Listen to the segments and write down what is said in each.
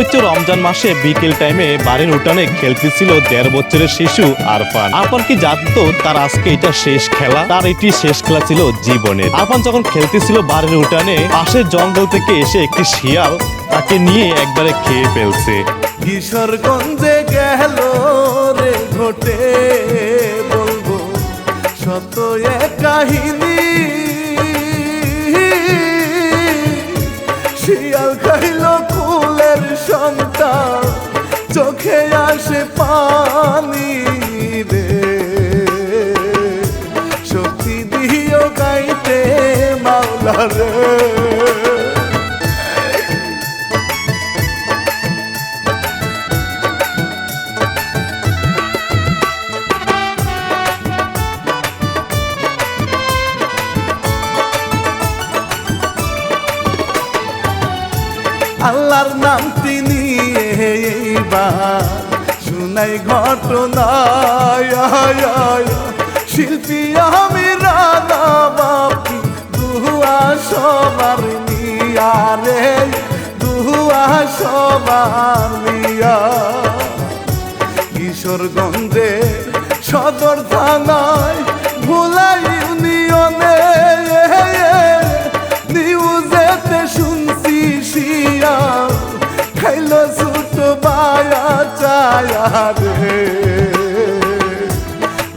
পবিত্র রমজান মাসে বিকেল টাইমে বাড়ির উঠানে খেলতেছিল দেড় বছরের শিশু আরফান। আরফান কি জানতো তার আজকে এটা শেষ খেলা? তার এটি শেষ খেলা ছিল জীবনের। আরফান যখন খেলতেছিল বাড়ির উঠানে, পাশের জঙ্গল থেকে এসে একটি শিয়াল তাকে নিয়ে একবারে খেয়ে ফেলছে। কিশোরগঞ্জে গেল রে ঘটে বলব, শত এক কাহিনী শিয়াল খাইল কুলের সন্তান চোখে আসে পানি রে। শক্তি দিও গাইতে মাওলা রে। আল্লাহর নিয়ে এইবার। শুনাই ঘটনা শিল্পী আমি রানা বাপি দুয়া সবার নিয়া রে দুয়া সবার নিয়া। কিশোরগঞ্জে সদর থানায় ভোলা ইউনিয়নে খাইল ছোট বায়া চায়া রে।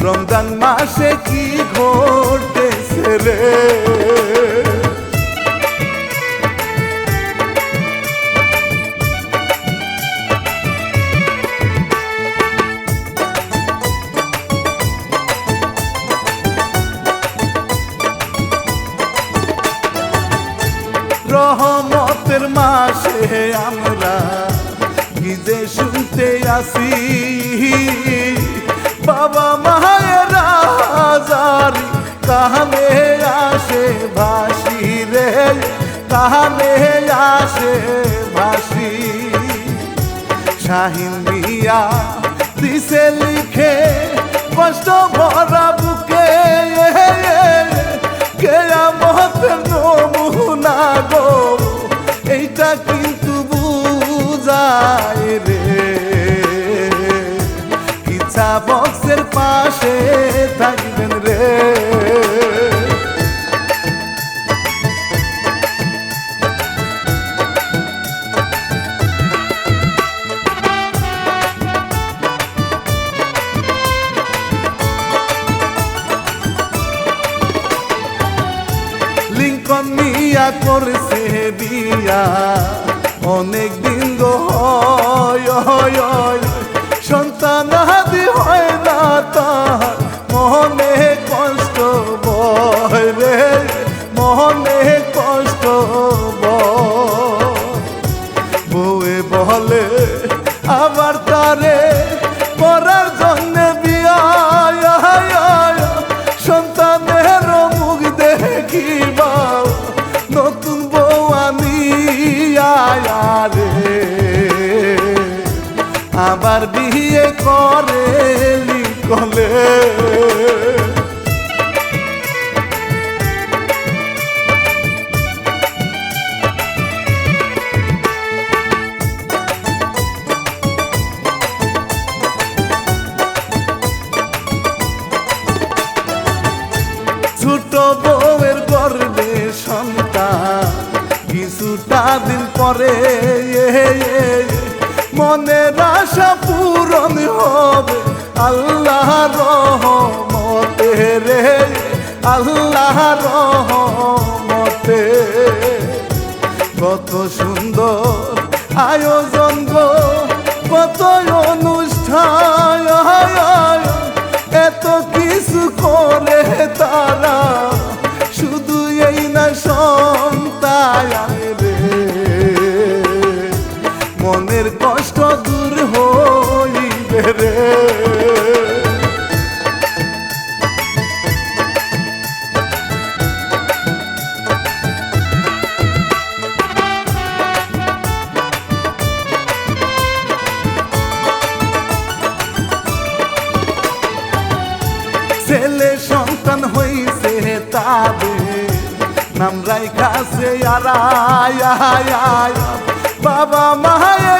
রমজান মাসে কি ঘটেছে রে? রহমতের মাসে আমরা গিজে শুনতে আসি। বাবা মায়ের হাজারি কাহানে আসে ভাসি রে? কাহানে আসে ভাসি? শাহিন মিয়া দিছে লিখে, কষ্ট ভরা বুকে কেয়ামতের নমুনা গো এইটা কিন্তু বুঝায় রে। ইচ্ছা বক্সের পাশে থাকবেন রে। মিয়া করছে বিয়া অনেক দিন গো হয় হয়, ছোট বউয়ের গর্বে কিছুটা দিন পরে মনের আশা পূরণ হবে। আল্লাহ রহমতে রে আল্লাহ রহমতে। কত সুন্দর আয়োজন গো কত অনুষ্ঠান। তাদের নাম রাইখাছে বাবা মায়ে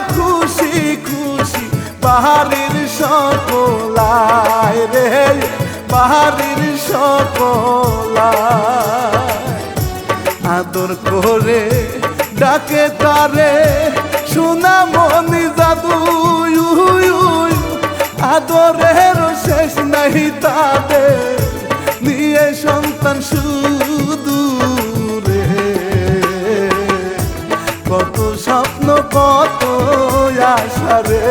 বাহারির সকলায় রে। বাহারির সকলায়। আদর করে ডাকে তারে সোনা মনি জাদু আদরের শেষ নাহি তাদের। কত আশা রে।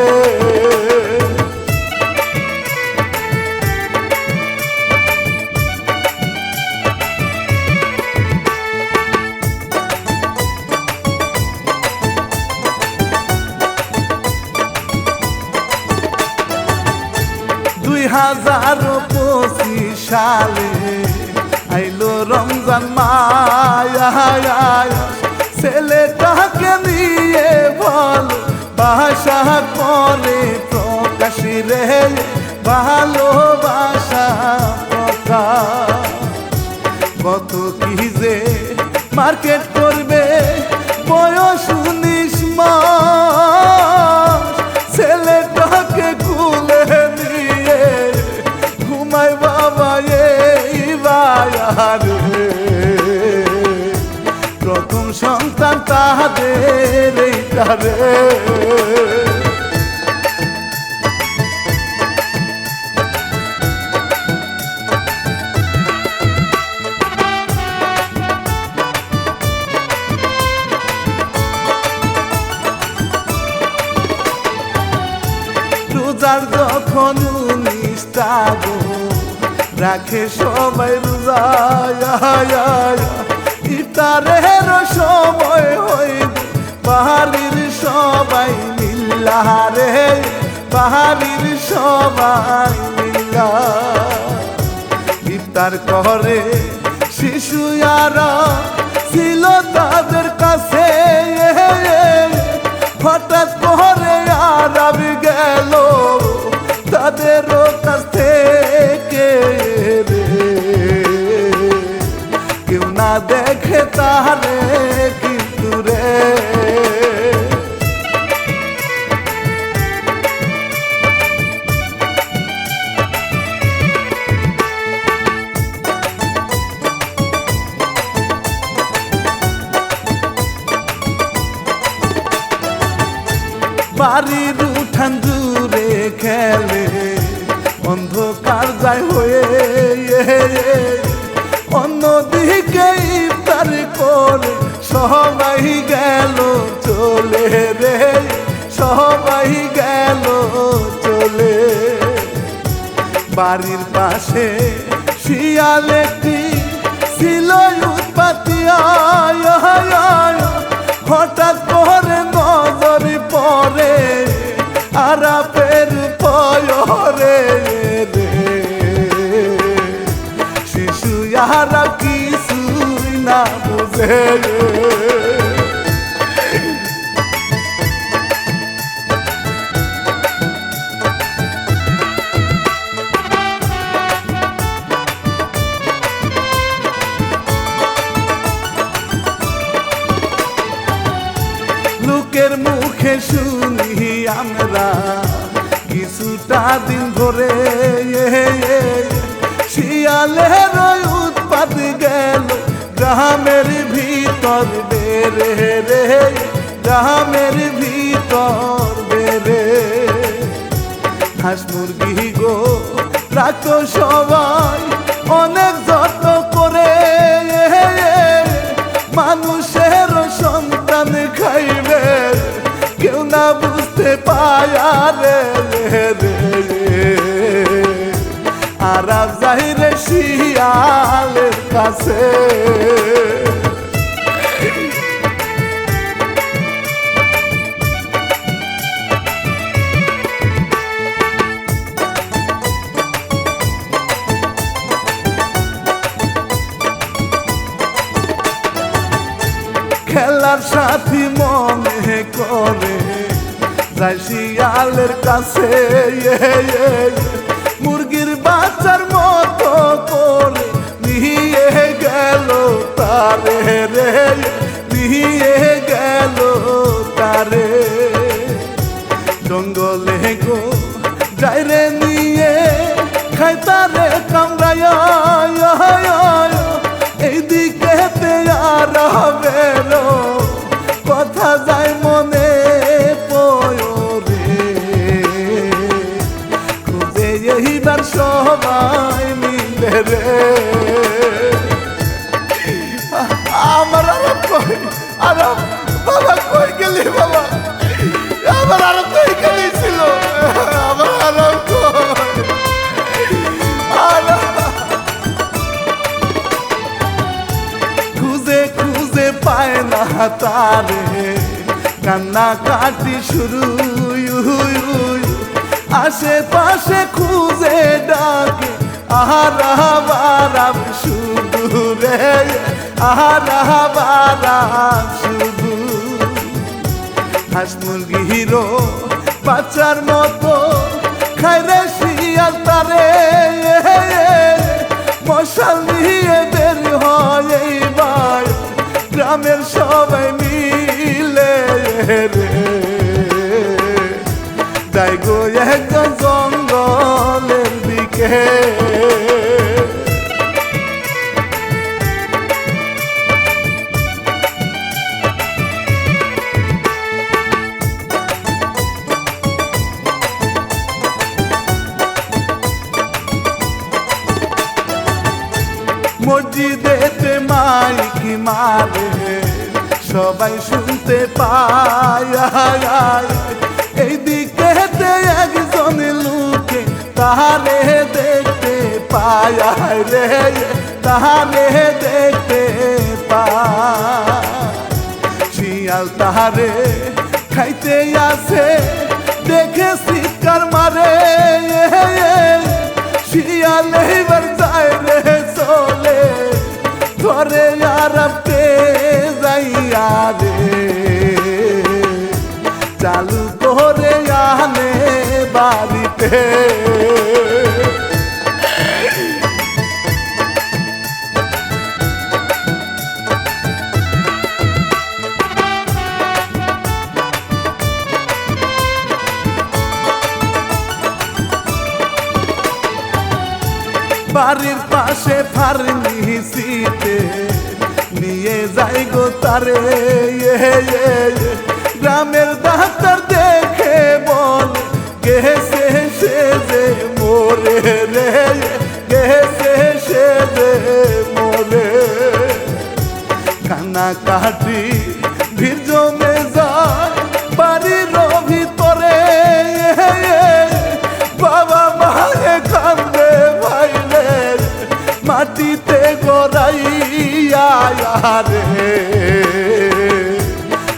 দুই হাজার পঁচিশ সালে আইলো রমজান মায়া ছেলেটাকে নিয়ে বল ভাষা করে প্রকাশ রে ভালোবাসা প্রকাশ। কত কি যে মার্কেট এইটারে রোজার যখন নিষ্ঠা রাখে সবাই রোজা ইফতারের সময় হইব বাহারির সবাই মিল্লারে বাহারির সবাই মিল্লা। ইফতার করে আর ছিল তাদের কাছে। বাড়ির উঠান দূরে খেলে, অন্ধকার যায় হয়ে অন্যদিকে ইফতার করে, সবাই গেল চলে রে, সবাই গেল চলে। বাড়ির পাশে শিয়াল একটি ছিল উৎপাতি লোকের মুখে শুনি আমরা কিছুটা দিন ধরে। শিয়ালের উৎপাদ গেল গ্রামের ভিতর বেড়ে রে গ্রামের ভিতর বেড়ে হাঁস মুরগি গো, রাখো সবাই, অনেক যত্ন করে। মানুষের সন্তান খাইবে, কেউ না বুঝতে পায় রে রে। শিয়ালের কাছে। খেলার সাথী মনে করে যাই শিয়ালের কাছে। তারে রে নিয়ে গেল তারে। জঙ্গলে গো যাইরে নিয়ে, খাই তারে কামড়ায় এইদিকে তেয়ার হবে। তারে কান্না কাটি শুরু আশেপাশে খুঁজে ডাকে আহারাম শুধু রে আহারাম শুধু। হাঁস মুরগি হিরো, বাচ্চার মতো, খায় রে শিয়াল তারে। মশাল নিয়ে বের হয় সবাই মিলে রে। যাই গো একজন জঙ্গলের দিকে। মসজিদেতে মাইকি মারে। সবাই শুনতে পায় এই দিকে একজন লোকে তাহারে দেখতে পায় রে, তাহারে দেখতে পায়। শিয়াল তাহারে খাইতে আসে। বাড়ির পাশে ফার্মেসিতে নিয়ে যাই গো তারে। গ্রামের ডাক্তার দেখে বল, গেছে সে যে মোরে রে, গেছে সে যে মোরে। কান্না কাটি ভিড় জমে যায়। রে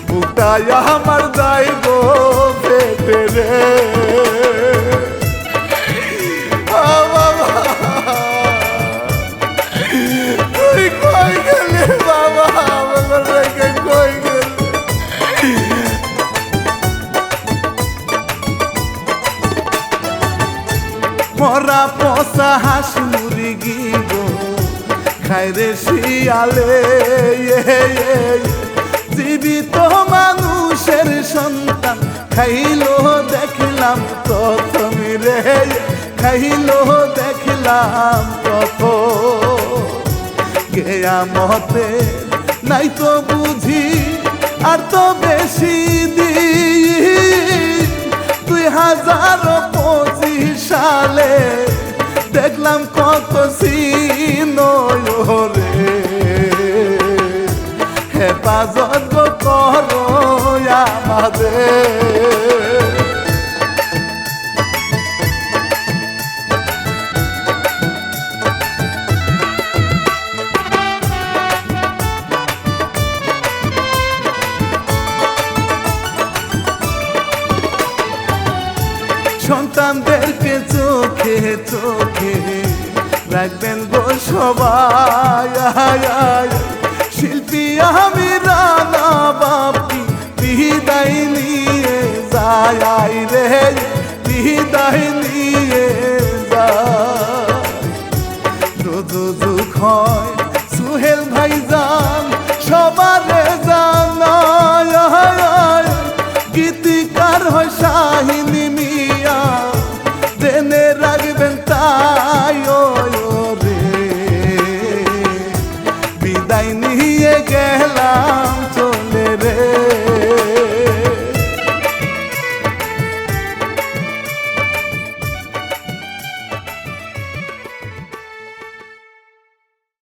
বুকটাই আমার যাই গো পেটে রে। মরা পচা হাঁস মুরগি গো খাইরে শিয়ালে। জীবিত মানুষের সন্তান, খাইলো, দেখলাম প্রথম রে। খাইলো, দেখলাম প্রথম। কেয়ামতে নাই তো বুঝি, আর তো বেশি দিন। দুই হাজার পঁচিশ সালে দেখলাম কত সিন হেফাজত করো আমাদের। সন্তানদেরকে চোখে চোখে রাখবেন গো সবাই। সুহেল ভাইজান